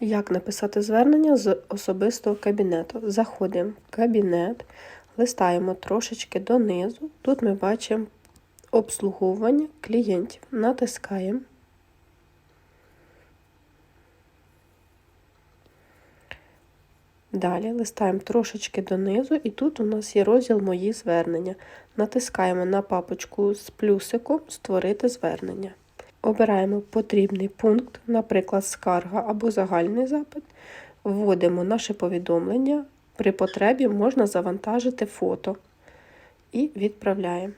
Як написати звернення з особистого кабінету? Заходимо в кабінет, листаємо трошечки донизу. Тут ми бачимо обслуговування клієнтів. Натискаємо. Далі листаємо трошечки донизу, і тут у нас є розділ Мої звернення. Натискаємо на папочку з плюсиком Створити звернення. Обираємо потрібний пункт, наприклад, скарга або загальний запит. Вводимо наше повідомлення. При потребі можна завантажити фото і відправляємо.